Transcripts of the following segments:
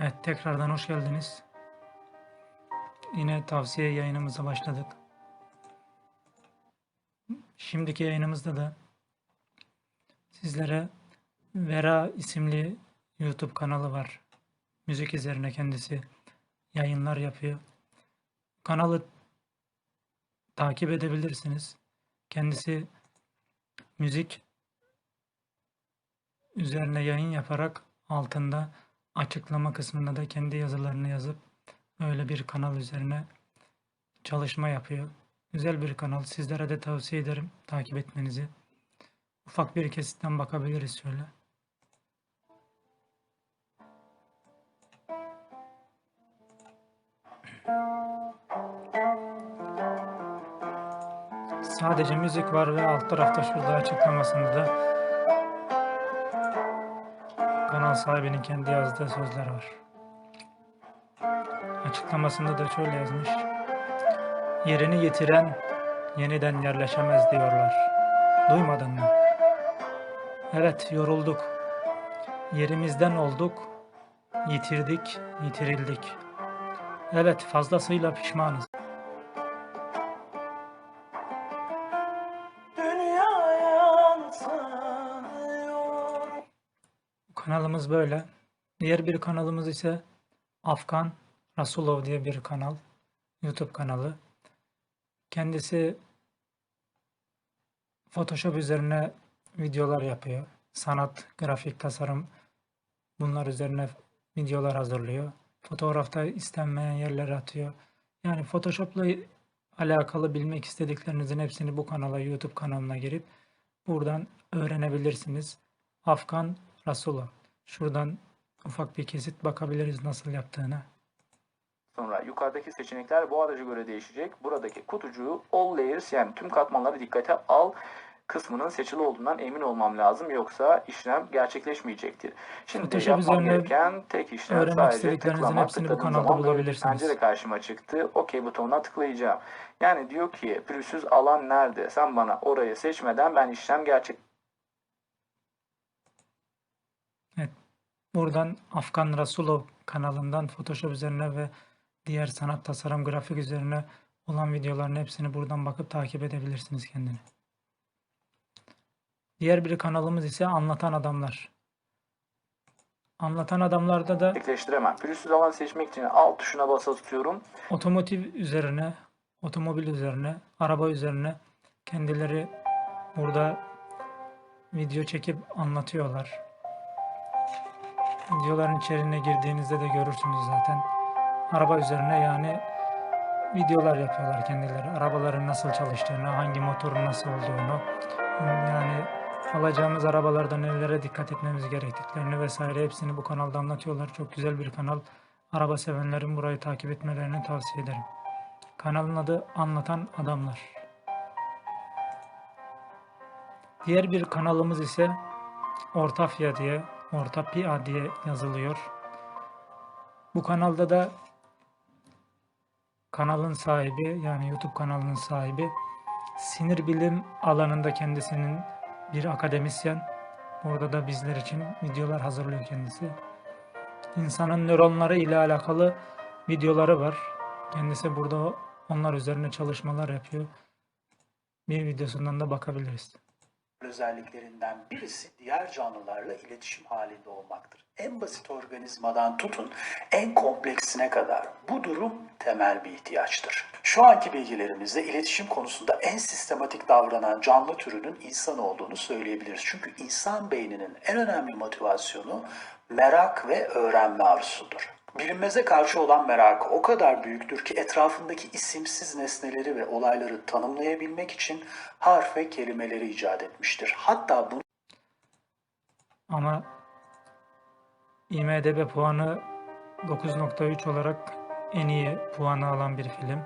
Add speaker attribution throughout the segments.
Speaker 1: Evet, tekrardan hoş geldiniz. Yine tavsiye yayınımıza başladık. Şimdiki yayınımızda da sizlere Vera isimli YouTube kanalı var. Müzik üzerine kendisi yayınlar yapıyor. Kanalı takip edebilirsiniz. Kendisi müzik üzerine yayın yaparak altında açıklama kısmında da kendi yazılarını yazıp öyle bir kanal üzerine çalışma yapıyor. Güzel bir kanal. Sizlere de tavsiye ederim takip etmenizi. Ufak bir kesitten bakabiliriz şöyle. Sadece müzik var ve alt tarafta şurada açıklamasında da kanal sahibinin kendi yazdığı sözler var. Açıklamasında da şöyle yazmış. Yerini yitiren yeniden yerleşemez diyorlar. Duymadın mı? Evet, yorulduk. Yerimizden olduk, yitirdik, yitirildik. Evet, fazlasıyla pişmanız. Kanalımız böyle. Diğer bir kanalımız ise Afgan Rasulov diye bir kanal. YouTube kanalı. Kendisi Photoshop üzerine videolar yapıyor. Sanat, grafik tasarım bunlar üzerine videolar hazırlıyor. Fotoğrafta istenmeyen yerlere atıyor. Yani Photoshop'la alakalı bilmek istediklerinizin hepsini bu kanala, YouTube kanalına girip buradan öğrenebilirsiniz. Afgan Rasulov. Şuradan ufak bir kesit bakabiliriz nasıl yaptığına.
Speaker 2: Sonra yukarıdaki seçenekler bu araca göre değişecek. Buradaki kutucuğu all layers yani tüm katmanları dikkate al kısmının seçili olduğundan emin olmam lazım. Yoksa işlem gerçekleşmeyecektir. Şimdi
Speaker 1: Photoshop
Speaker 2: yapmam gereken tek işlem
Speaker 1: öğrenmek
Speaker 2: sadece tıklamak.
Speaker 1: hepsini bu kanalda bulabilirsiniz.
Speaker 2: Pencere karşıma çıktı. OK butonuna tıklayacağım. Yani diyor ki pürüzsüz alan nerede? Sen bana orayı seçmeden ben işlem gerçek
Speaker 1: Buradan Afgan Rasulov kanalından Photoshop üzerine ve diğer sanat, tasarım, grafik üzerine olan videoların hepsini buradan bakıp takip edebilirsiniz kendini. Diğer bir kanalımız ise Anlatan Adamlar. Anlatan Adamlar'da da
Speaker 2: gerçekleştiremem. Pürüzsüz alan seçmek için alt tuşuna basa tutuyorum.
Speaker 1: otomotiv üzerine, otomobil üzerine, araba üzerine kendileri burada video çekip anlatıyorlar. Videoların içeriğine girdiğinizde de görürsünüz zaten. Araba üzerine yani videolar yapıyorlar kendileri. Arabaların nasıl çalıştığını, hangi motorun nasıl olduğunu, yani alacağımız arabalarda nelere dikkat etmemiz gerektiklerini vesaire hepsini bu kanalda anlatıyorlar. Çok güzel bir kanal. Araba sevenlerin burayı takip etmelerini tavsiye ederim. Kanalın adı Anlatan Adamlar. Diğer bir kanalımız ise Ortafya diye, Ortapia diye yazılıyor. Bu kanalda da kanalın sahibi yani YouTube kanalının sahibi sinir bilim alanında kendisinin bir akademisyen. Orada da bizler için videolar hazırlıyor kendisi. İnsanın nöronları ile alakalı videoları var. Kendisi burada onlar üzerine çalışmalar yapıyor. Bir videosundan da bakabiliriz.
Speaker 3: Özelliklerinden birisi diğer canlılarla iletişim halinde olmaktır. En basit organizmadan tutun en kompleksine kadar bu durum temel bir ihtiyaçtır. Şu anki bilgilerimizde iletişim konusunda en sistematik davranan canlı türünün insan olduğunu söyleyebiliriz. Çünkü insan beyninin en önemli motivasyonu merak ve öğrenme arzusudur. Bilinmeze karşı olan merakı o kadar büyüktür ki etrafındaki isimsiz nesneleri ve olayları tanımlayabilmek için harf ve kelimeleri icat etmiştir. Hatta bunu
Speaker 1: Ama IMDb puanı 9.3 olarak en iyi puanı alan bir film.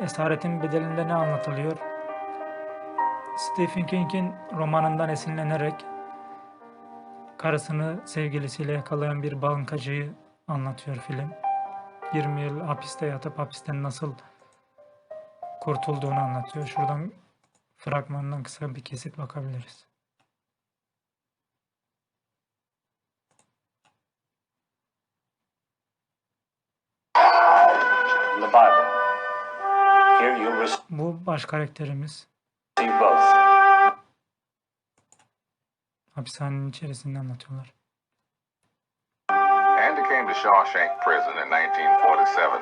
Speaker 1: Esaretin Bedeli'nde ne anlatılıyor? Stephen King'in romanından esinlenerek karısını sevgilisiyle yakalayan bir bankacıyı anlatıyor film. 20 yıl hapiste yatıp hapisten nasıl kurtulduğunu anlatıyor. Şuradan fragmandan kısa bir kesit bakabiliriz. Bu baş karakterimiz. Hapishanenin içerisinde anlatıyorlar.
Speaker 4: Came to Shawshank Prison in 1947.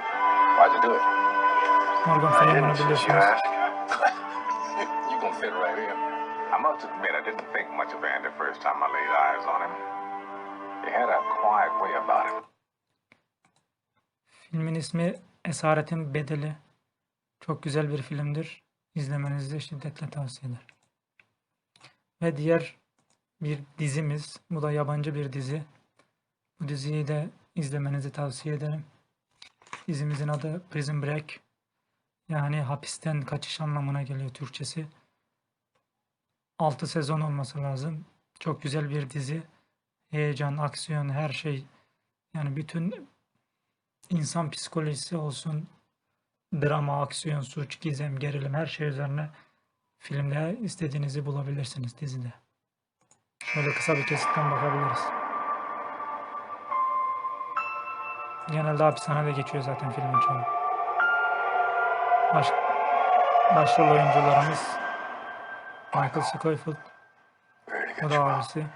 Speaker 3: Why'd you do it?
Speaker 1: Morgan
Speaker 4: I
Speaker 1: Freeman'ı
Speaker 4: didn't, since you you, gonna fit right in. I must admit, I didn't think much of Andy first time I laid eyes on him. He had a quiet way about him.
Speaker 1: Filmin ismi Esaretin Bedeli. Çok güzel bir filmdir. İzlemenizi şiddetle tavsiye ederim. Ve diğer bir dizimiz. Bu da yabancı bir dizi. Bu diziyi de izlemenizi tavsiye ederim. Dizimizin adı Prison Break. Yani hapisten kaçış anlamına geliyor Türkçesi. 6 sezon olması lazım. Çok güzel bir dizi. Heyecan, aksiyon, her şey. Yani bütün insan psikolojisi olsun, drama, aksiyon, suç, gizem, gerilim her şey üzerine filmde istediğinizi bulabilirsiniz dizide. Şöyle kısa bir kesitten bakabiliriz. Genelde hapishanede geçiyor zaten filmin çoğu. Baş, başrol oyuncularımız Michael Scofield, o da abisi.